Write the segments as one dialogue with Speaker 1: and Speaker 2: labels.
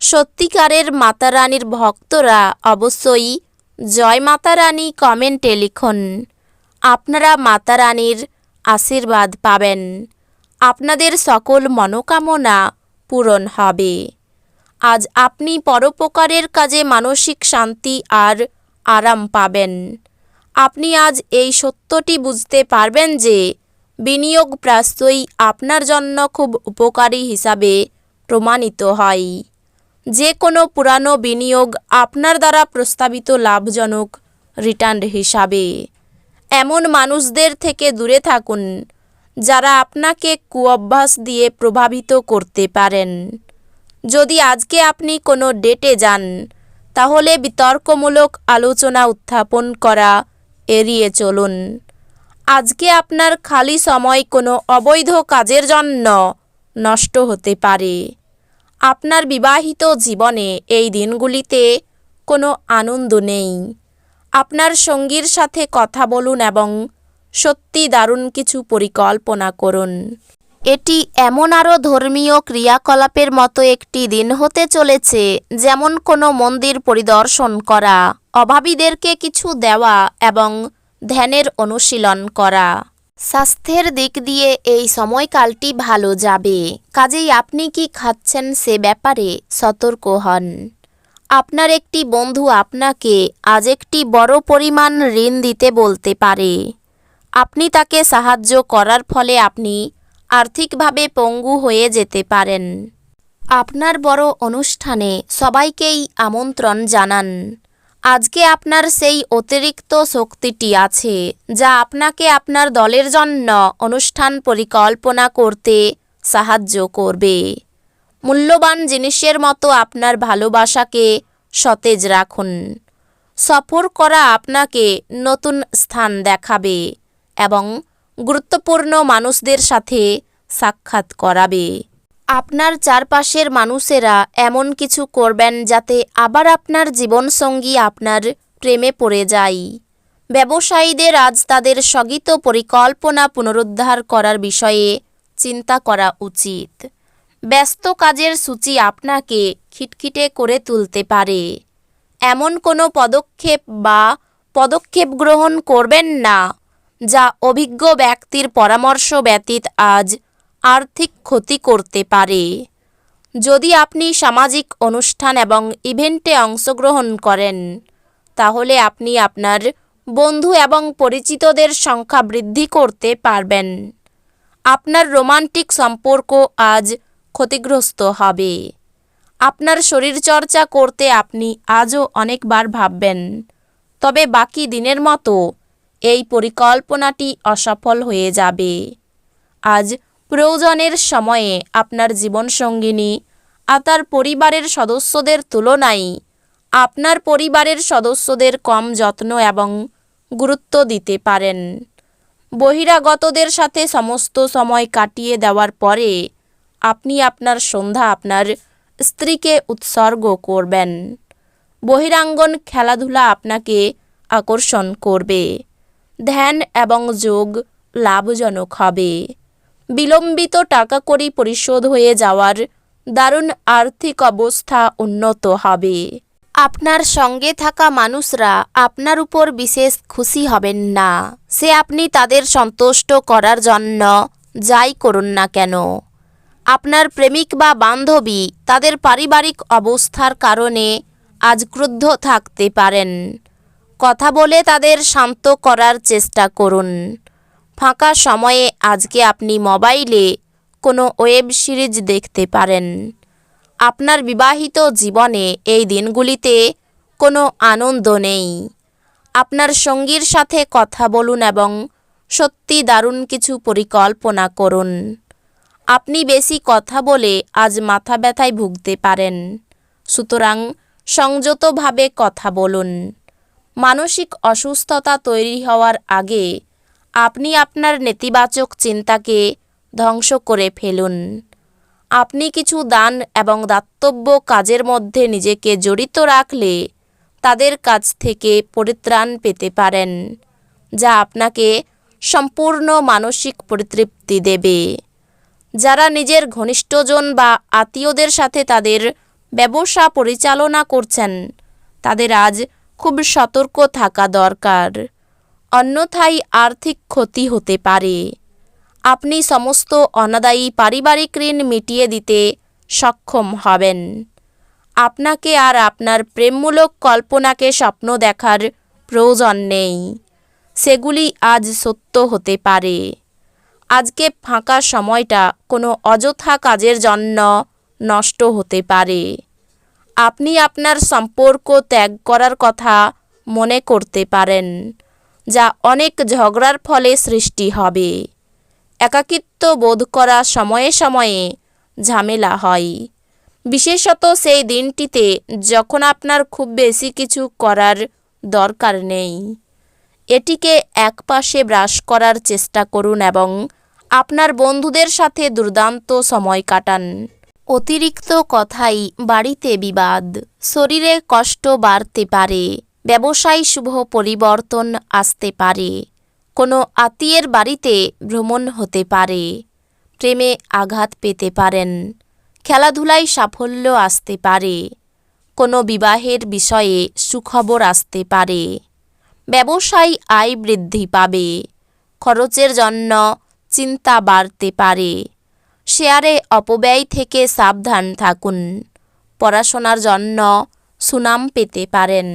Speaker 1: সত্যিকারের মাতা রানীর ভক্তরা অবশ্যই জয় মাতা রানী কমেন্টে লিখুন। আপনারা মাতা রানীর আশীর্বাদ পাবেন। আপনাদের সকল মনোকামনা পূরণ হবে। আজ আপনি পরোপকারের কাজে মানসিক শান্তি আর আরাম পাবেন। আপনি আজ এই সত্যটি বুঝতে পারবেন যে বিনিয়োগ প্রায়শই আপনার জন্য খুব উপকারী হিসাবে প্রমাণিত হয়। যে কোনো পুরানো বিনিয়োগ আপনার দ্বারা প্রস্তাবিত লাভজনক রিটার্ন হিসাবে। এমন মানুষদের থেকে দূরে থাকুন, যারা আপনাকে কুঅভ্যাস দিয়ে প্রভাবিত করতে পারেন। যদি আজকে আপনি কোনো ডেটে যান, তাহলে বিতর্কমূলক আলোচনা উত্থাপন করা এড়িয়ে চলুন। আজকে আপনার খালি সময় কোনো অবৈধ কাজের জন্য নষ্ট হতে পারে। আপনার বিবাহিত জীবনে এই দিনগুলিতে কোনো আনন্দ নেই। আপনার সঙ্গীর সাথে কথা বলুন এবং সত্যি দারুণ কিছু পরিকল্পনা করুন। এটি এমন আরও ধর্মীয় ক্রিয়াকলাপের মতো একটি দিন হতে চলেছে, যেমন কোনো মন্দির পরিদর্শন করা, অভাবীদেরকে কিছু দেওয়া এবং ধ্যানের অনুশীলন করা। স্বাস্থ্যের দিক দিয়ে এই সময়কালটি ভালো যাবে। কাজেই আপনি কি খাচ্ছেন সে ব্যাপারে সতর্ক হন। আপনার একটি বন্ধু আপনাকে আজ একটি বড় পরিমাণ ঋণ দিতে বলতে পারে। আপনি তাকে সাহায্য করার ফলে আপনি আর্থিকভাবে পঙ্গু হয়ে যেতে পারেন। আপনার বড় অনুষ্ঠানে সবাইকেই আমন্ত্রণ জানান। আজকে আপনার সেই অতিরিক্ত শক্তিটি আছে, যা আপনাকে আপনার দলের জন্য অনুষ্ঠান পরিকল্পনা করতে সাহায্য করবে। মূল্যবান জিনিসের মতো আপনার ভালোবাসাকে সতেজ রাখুন। সফর করা আপনাকে নতুন স্থান দেখাবে এবং গুরুত্বপূর্ণ মানুষদের সাথে সাক্ষাৎ করাবে। আপনার চারপাশের মানুষেরা এমন কিছু করবেন যাতে আবার আপনার জীবনসঙ্গী আপনার প্রেমে পড়ে যায়। ব্যবসায়ীদের আজ তাদের স্থগিত পরিকল্পনা পুনরুদ্ধার করার বিষয়ে চিন্তা করা উচিত। ব্যস্ত কাজের সূচি আপনাকে খিটখিটে করে তুলতে পারে। এমন কোনো পদক্ষেপ বা পদক্ষেপ গ্রহণ করবেন না, যা অভিজ্ঞ ব্যক্তির পরামর্শ ব্যতীত আজ আর্থিক ক্ষতি করতে পারে। যদি আপনি সামাজিক অনুষ্ঠান এবং ইভেন্টে অংশগ্রহণ করেন, তাহলে আপনি আপনার বন্ধু এবং পরিচিতদের সংখ্যা বৃদ্ধি করতে পারবেন। আপনার রোমান্টিক সম্পর্ক আজ ক্ষতিগ্রস্ত হবে। আপনার শরীরচর্চা করতে আপনি আজও অনেকবার ভাববেন। তবে বাকি দিনের মতো এই পরিকল্পনাটি অসফল হয়ে যাবে। আজ প্রয়োজনের সময়ে আপনার জীবনসঙ্গিনী আর তার পরিবারের সদস্যদের তুলনায় আপনার পরিবারের সদস্যদের কম যত্ন এবং গুরুত্ব দিতে পারেন। বহিরাগতদের সাথে সমস্ত সময় কাটিয়ে দেওয়ার পরে আপনি আপনার সন্ধ্যা আপনার স্ত্রীকে উৎসর্গ করবেন। বহিরাঙ্গন খেলাধুলা আপনাকে আকর্ষণ করবে। ধ্যান এবং যোগ লাভজনক হবে। বিলম্বিত টাকা কড়ি পরিশোধ হয়ে যাওয়ার দারুণ আর্থিক অবস্থা উন্নত হবে। আপনার সঙ্গে থাকা মানুষরা আপনার উপর বিশেষ খুশি হবেন না। সে আপনি তাদের সন্তুষ্ট করার জন্য যাই করুন না কেন। আপনার প্রেমিক বা বান্ধবী তাদের পারিবারিক অবস্থার কারণে আজ ক্রুদ্ধ থাকতে পারেন। কথা বলে তাদের শান্ত করার চেষ্টা করুন। ফাঁকা সময়ে আজকে আপনি মোবাইলে কোনো ওয়েব সিরিজ দেখতে পারেন। আপনার বিবাহিত জীবনে এই দিনগুলিতে কোনো আনন্দ নেই। আপনার সঙ্গীর সাথে কথা বলুন এবং সত্যি দারুণ কিছু পরিকল্পনা করুন। আপনি বেশি কথা বলে আজ মাথা ব্যথায় ভুগতে পারেন। সুতরাং সংযতভাবে কথা বলুন। মানসিক অসুস্থতা তৈরি হওয়ার আগে আপনি আপনার নেতিবাচক চিন্তাকে ধ্বংস করে ফেলুন। আপনি কিছু দান এবং দাতব্য কাজের মধ্যে নিজেকে জড়িত রাখলে তাদের কাছ থেকে পরিত্রাণ পেতে পারেন, যা আপনাকে সম্পূর্ণ মানসিক পরিতৃপ্তি দেবে। যারা নিজের ঘনিষ্ঠজন বা আত্মীয়দের সাথে তাদের ব্যবসা পরিচালনা করছেন, তাদের আজ খুব সতর্ক থাকা দরকার। অন্যথায় আর্থিক ক্ষতি হতে পারে। আপনি সমস্ত অনাদায়ী পারিবারিক ঋণ মিটিয়ে দিতে সক্ষম হবেন। আপনাকে আর আপনার প্রেমমূলক কল্পনাকে স্বপ্ন দেখার প্রয়োজন নেই। সেগুলি আজ সত্য হতে পারে। আজকে ফাঁকা সময়টা কোনো অযথা কাজের জন্য নষ্ট হতে পারে। আপনি আপনার সম্পর্ক ত্যাগ করার কথা মনে করতে পারেন। যা অনেক ঝগড়ার ফলে সৃষ্টি হবে। একাকিত্ব বোধ করা সময়ে সময়ে ঝামেলা হয়। বিশেষত সেই দিনটিতে যখন আপনার খুব বেশি কিছু করার দরকার নেই। এটিকে একপাশে ব্রাশ করার চেষ্টা করুন এবং আপনার বন্ধুদের সাথে দুর্দান্ত সময় কাটান। অতিরিক্ত কথাই বাড়িতে বিবাদ, শরীরে কষ্ট বাড়তে পারে। ব্যবসায় শুভ পরিবর্তন আসতে পারে। কোনো আত্মীয়ের বাড়িতে ভ্রমণ হতে পারে। প্রেমে আঘাত পেতে পারেন। খেলাধুলায় সাফল্য আসতে পারে। কোনো বিবাহের বিষয়ে সুখবর আসতে পারে। ব্যবসায় আয় বৃদ্ধি পাবে। খরচের জন্য চিন্তা বাড়তে পারে। শেয়ারে অপব্যয় থেকে সাবধান থাকুন। পড়াশোনার জন্য সুনাম পেতে পারেন।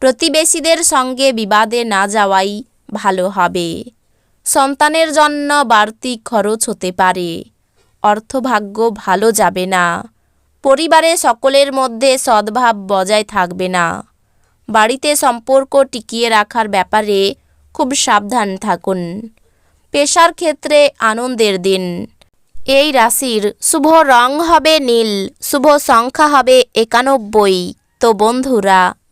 Speaker 1: প্রতিবেশীদের সঙ্গে বিবাদে না যাওয়াই ভালো হবে। সন্তানের জন্য বাড়তি খরচ হতে পারে। অর্থভাগ্য ভালো যাবে না। পরিবারে সকলের মধ্যে সদ্ভাব বজায় থাকবে না। বাড়িতে সম্পর্ক টিকিয়ে রাখার ব্যাপারে খুব সাবধান থাকুন। পেশার ক্ষেত্রে আনন্দের দিন। এই রাশির শুভ রং হবে নীল, শুভ সংখ্যা হবে একানব্বই। তো বন্ধুরা